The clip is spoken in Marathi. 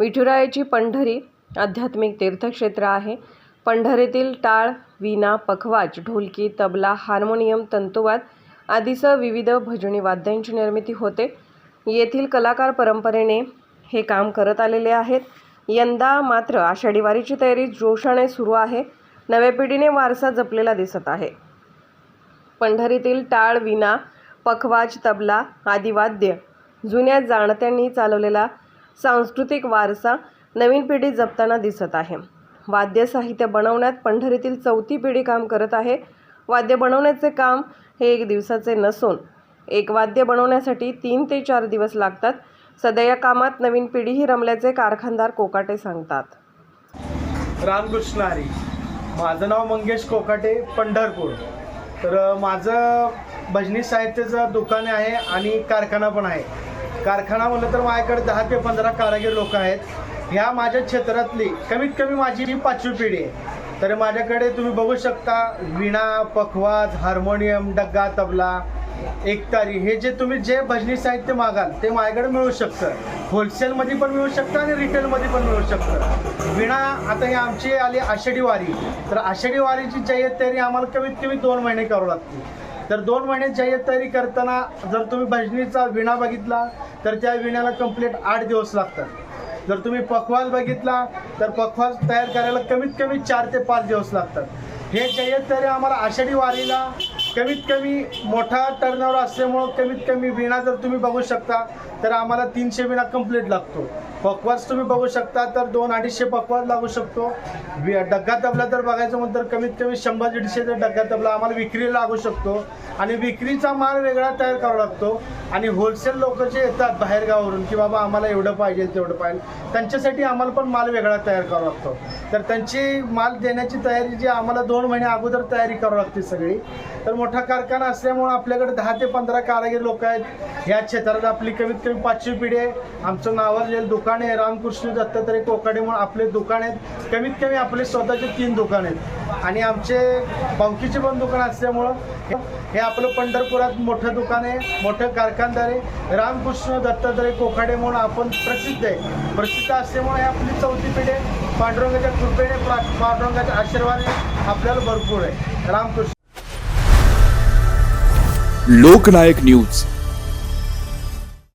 विठुरायाची पंढरी आध्यात्मिक तीर्थक्षेत्र आहे. पंढरीतील टाळ वीणा पखवाज ढोलकी तबला हार्मोनियम तंतुवाद आदीसह विविध भजनी वाद्यांची निर्मिती होते. येथील कलाकार परंपरेने हे काम करत आलेले आहेत. यंदा मात्र आषाढी वारीची तयारी जोशाने सुरू आहे. नव्या पिढीने वारसा जपलेला दिसत आहे. पंढरीतील टाळ वीणा पखवाज तबला आदी वाद्य जुन्या जाणत्यांनी चालवलेला सांस्कृतिक वारसा नवीन पिढी जपताना दिसत आहे. वाद्य साहित्य बनवण्यात पंढरीतील चौथी पिढी काम करत आहे. वाद्य बनवण्याचे काम हे एक दिवसाचे नसून एक वाद्य बनवण्यासाठी तीन ते चार दिवस लागतात. सध्या या कामात नवीन पिढीही रमल्याचे कारखानदार कोकाटे सांगतात. रामकृष्ण हरी माझं नाव मंगेश कोकाटे पंढरपूर. तर माझं भजनी साहित्याचं दुकान आहे आणि कारखाना पण आहे. कारखाना म्हटलं तर माझ्याकडे दहा ते पंधरा कारागीर लोक आहेत. ह्या माझ्या क्षेत्रातली कमीत कमी माझी ही पाचवी पिढी आहे. तर माझ्याकडे तुम्ही बघू शकता विणा पखवाज हार्मोनियम डग्गा तबला एकतारी हे जे तुम्ही जे भजनी साहित्य मागाल ते माझ्याकडे मिळू शकतं. होलसेलमध्ये पण मिळू शकतं आणि रिटेलमध्ये पण मिळू शकतं. विणा आता ही आमची आली आषाढी वारी. तर आषाढी वारीची जय्यत तयारी आम्हाला कमीत कमी दोन महिने करावं लागते. तर दोन महिने जय्यत तयारी करताना जर तुम्ही भजनीचा विणा बघितला तर त्या विण्याला कंप्लीट आठ दिवस लागतात. जर तुम्ही पखवाज बघितला तर पखवाज तयार करायला कमीत कमी चार ते पाच दिवस लागतात. हे जय्यत तरी आम्हाला आषाढी वारीला कमीत कमी मोठा टर्नओव्हर असल्यामुळं कमीत कमी विणा जर तुम्ही बघू शकता तर आम्हाला तीनशे विणा कंप्लीट लागतो. पकवाज तुम्ही बघू शकता तर दोन अडीचशे पकवाज लागू शकतो. डग्गा तबला तर बघायचं म्हणलं तर कमीत कमी शंभर दीडशे जर डग्गा तबला आम्हाला विक्री लागू शकतो. आणि विक्रीचा माल वेगळा तयार करावा लागतो. आणि होलसेल लोक जे येतात बाहेरगावावरून की बाबा आम्हाला एवढं पाहिजे तेवढं पाहिजे त्यांच्यासाठी आम्हाला पण माल वेगळा तयार करावा लागतो. तर त्यांची माल देण्याची तयारी जी आम्हाला दोन महिने अगोदर तयारी करावी लागते सगळी. तर मोठा कारखाना असल्यामुळं आपल्याकडे दहा ते पंधरा कारागीर लोक आहेत. ह्या क्षेत्रात आपली कमीत कमी पाचवी पिढी आहे. आमचं नावाजलेलं दुकान दुकान आहे रामकृष्ण दत्तात्रय कोकाडे म्हणून आपले दुकान आहेत. कमीत कमी आपले स्वतःचे तीन दुकान आहेत. आणि आमचे बावकीचे पण दुकान असल्यामुळं हे- आपलं पंढरपुरात मोठं दुकान आहे मोठं कारखानदार आहे. रामकृष्ण दत्तात्रय कोकाडे म्हणून आपण प्रसिद्ध आहे. प्रसिद्ध असल्यामुळे हे आपली चौथी पिढी आहे. पांडुरंगाच्या कृपेने पांडुरंगाच्या आशीर्वादाने आपल्याला भरपूर आहे. रामकृष्ण. लोकनायक न्यूज.